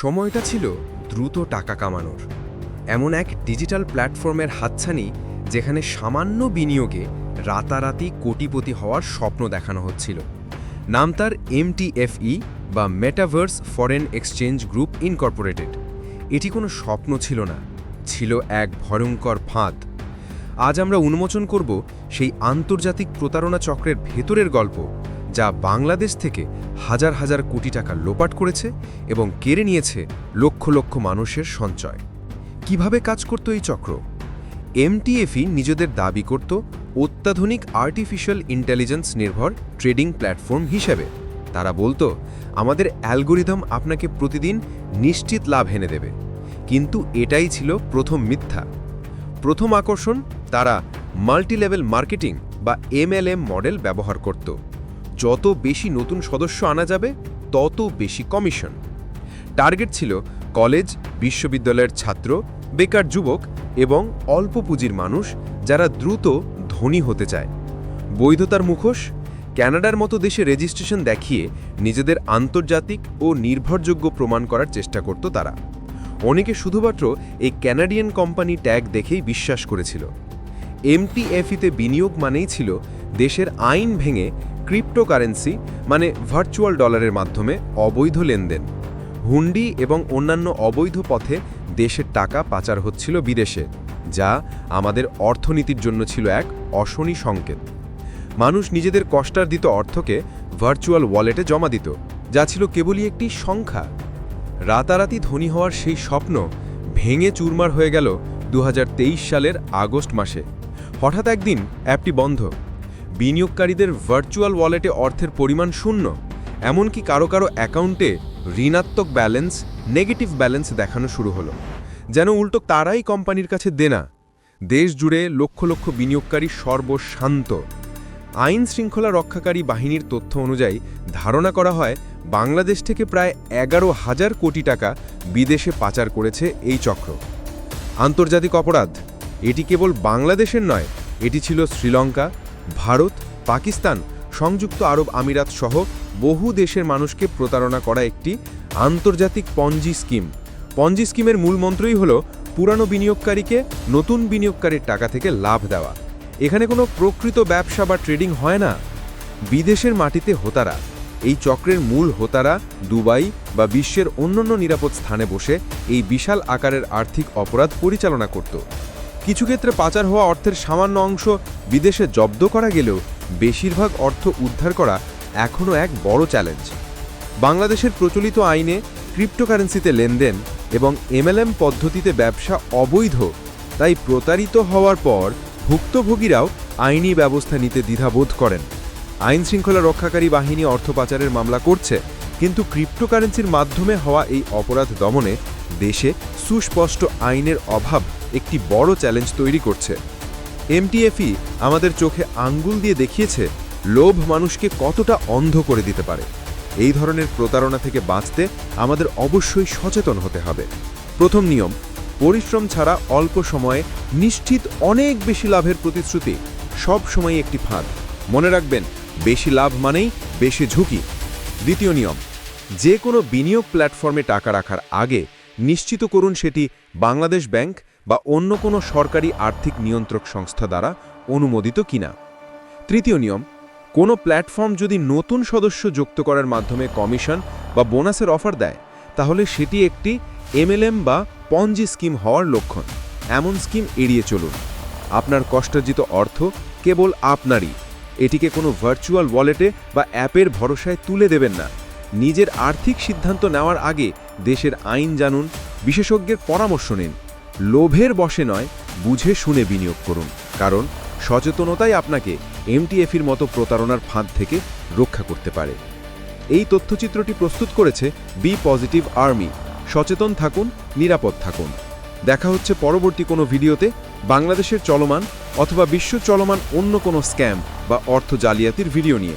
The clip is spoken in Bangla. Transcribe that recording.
সময়টা ছিল দ্রুত টাকা কামানোর। এমন এক ডিজিটাল প্ল্যাটফর্মের হাতছানি যেখানে সামান্য বিনিয়োগে রাতারাতি কোটিপতি হওয়ার স্বপ্ন দেখানো হচ্ছিল। নাম তার এমটিএফই বা metaverse foreign exchange group incorporated এটি কোনো স্বপ্ন ছিল না, ছিল এক ভয়ঙ্কর ফাঁদ। আজ আমরা উন্মোচন করব সেই আন্তর্জাতিক প্রতারণা চক্রের ভেতরের গল্প যা বাংলাদেশ থেকে হাজার হাজার কোটি টাকা লোপাট করেছে এবং কেড়ে নিয়েছে লক্ষ লক্ষ মানুষের সঞ্চয়। কীভাবে কাজ করত এই চক্র? এমটিএফই নিজেদের দাবি করত অত্যাধুনিক আর্টিফিশিয়াল ইন্টেলিজেন্স নির্ভর ট্রেডিং প্ল্যাটফর্ম হিসেবে। তারা বলতো, আমাদের অ্যালগোরিদম আপনাকে প্রতিদিন নিশ্চিত লাভ এনে দেবে। কিন্তু এটাই ছিল প্রথম মিথ্যা। প্রথম আকর্ষণ, তারা মাল্টিলেভেল মার্কেটিং বা এমএলএম মডেল ব্যবহার করত। যত বেশি নতুন সদস্য আনা যাবে, তত বেশি কমিশন। টার্গেট ছিল কলেজ, বিশ্ববিদ্যালয়ের ছাত্র, বেকার যুবক এবং অল্প পুঁজির মানুষ যারা দ্রুত ধনী হতে চায়। বৈধতার মুখোশ, ক্যানাডার মতো দেশে রেজিস্ট্রেশন দেখিয়ে নিজেদের আন্তর্জাতিক ও নির্ভরযোগ্য প্রমাণ করার চেষ্টা করত তারা। অনেকে শুধুমাত্র এই ক্যানাডিয়ান কোম্পানি ট্যাগ দেখেই বিশ্বাস করেছিল। এমটিএফইতে বিনিয়োগ মানেই ছিল দেশের আইন ভেঙে ক্রিপ্টোকারেন্সি মানে ভার্চুয়াল ডলারের মাধ্যমে অবৈধ লেনদেন। হুন্ডি এবং অন্যান্য অবৈধ পথে দেশের টাকা পাচার হচ্ছিল বিদেশে, যা আমাদের অর্থনীতির জন্য ছিল এক অশনি সংকেত। মানুষ নিজেদের কষ্টার্জিত অর্থকে ভার্চুয়াল ওয়ালেটে জমা দিত, যা ছিল কেবলই একটি সংখ্যা। রাতারাতি ধনী হওয়ার সেই স্বপ্ন ভেঙে চুরমার হয়ে গেল দু হাজার তেইশ সালের আগস্ট মাসে। হঠাৎ একদিন অ্যাপটি বন্ধ। বিনিয়োগকারীদের ভার্চুয়াল ওয়ালেটে অর্থের পরিমাণ শূন্য। এমনকি কারও কারও অ্যাকাউন্টে ঋণাত্মক ব্যালেন্স নেগেটিভ ব্যালেন্স দেখানো শুরু হলো। যেন উল্টো তারাই কোম্পানির কাছে দেনা। দেশ জুড়ে লক্ষ লক্ষ বিনিয়োগকারী সর্বশান্ত। আইন শৃঙ্খলা রক্ষাকারী বাহিনীর তথ্য অনুযায়ী ধারণা করা হয়, বাংলাদেশ থেকে প্রায় এগারো হাজার কোটি টাকা বিদেশে পাচার করেছে এই চক্র। আন্তর্জাতিক অপরাধ। এটি কেবল বাংলাদেশের নয়, এটি ছিল শ্রীলঙ্কা ভারত, পাকিস্তান, সংযুক্ত আরব আমিরাত সহ বহু দেশের মানুষকে প্রতারণা করা একটি আন্তর্জাতিক পঞ্জি স্কিম। পঞ্জি স্কিমের মূল মন্ত্রই হল পুরানো বিনিয়োগকারীকে নতুন বিনিয়োগকারীর টাকা থেকে লাভ দেওয়া। এখানে কোনো প্রকৃত ব্যবসা বা ট্রেডিং হয় না। বিদেশের মাটিতে হোতারা। এই চক্রের মূল হোতারা দুবাই বা বিশ্বের অন্যান্য নিরাপদ স্থানে বসে এই বিশাল আকারের আর্থিক অপরাধ পরিচালনা করত। কিছু ক্ষেত্রে পাচার হওয়া অর্থের সামান্য অংশ বিদেশে জব্দ করা গেলেও বেশিরভাগ অর্থ উদ্ধার করা এখনও এক বড় চ্যালেঞ্জ। বাংলাদেশের প্রচলিত আইনে ক্রিপ্টোকারেন্সিতে লেনদেন এবং এমএলএম পদ্ধতিতে ব্যবসা অবৈধ, তাই প্রতারিত হওয়ার পর ভুক্তভোগীরাও আইনি ব্যবস্থা নিতে দ্বিধাবোধ করেন। আইন শৃঙ্খলা রক্ষাকারী বাহিনী অর্থ পাচারের মামলা করছে, কিন্তু ক্রিপ্টোকারেন্সির মাধ্যমে হওয়া এই অপরাধ দমনে দেশে সুস্পষ্ট আইনের অভাব একটি বড় চ্যালেঞ্জ তৈরি করছে। এমটিএফই আমাদের চোখে আঙ্গুল দিয়ে দেখিয়েছে লোভ মানুষকে কতটা অন্ধ করে দিতে পারে। এই ধরনের প্রতারণা থেকে বাঁচতে আমাদের অবশ্যই সচেতন হতে হবে। প্রথম নিয়ম, পরিশ্রম ছাড়া অল্প সময়ে নিশ্চিত অনেক বেশি লাভের প্রতিশ্রুতি সব সময় একটি ফাঁদ। মনে রাখবেন, বেশি লাভ মানেই বেশি ঝুঁকি। দ্বিতীয় নিয়ম যে কোনো বিনিয়োগ প্ল্যাটফর্মে টাকা রাখার আগে নিশ্চিত করুন সেটি বাংলাদেশ ব্যাংক বা অন্য কোনো সরকারি আর্থিক নিয়ন্ত্রক সংস্থা দ্বারা অনুমোদিত কিনা। তৃতীয় নিয়ম, কোনো প্ল্যাটফর্ম যদি নতুন সদস্য যুক্ত করার মাধ্যমে কমিশন বা বোনাসের অফার দেয়, তাহলে সেটি একটি এমএলএম বা পঞ্জি স্কিম হওয়ার লক্ষণ। এমন স্কিম এড়িয়ে চলুন। আপনার কষ্টার্জিত অর্থ কেবল আপনারই। এটিকে কোনো ভার্চুয়াল ওয়ালেটে বা অ্যাপের ভরসায় তুলে দেবেন না। নিজের আর্থিক সিদ্ধান্ত নেওয়ার আগে দেশের আইন জানুন, বিশেষজ্ঞের পরামর্শ নিন। লোভের বসে নয়, বুঝে শুনে বিনিয়োগ করুন। কারণ সচেতনতাই আপনাকে এমটিএফির মতো প্রতারণার ফাঁদ থেকে রক্ষা করতে পারে। এই তথ্যচিত্রটি প্রস্তুত করেছে বি পজিটিভ আর্মি। সচেতন থাকুন, নিরাপদ থাকুন। দেখা হচ্ছে পরবর্তী কোনো ভিডিওতে। বাংলাদেশের চলমান অথবা বিশ্ব চলমান অন্য কোনো স্ক্যাম বা অর্থ জালিয়াতির ভিডিও নিয়ে।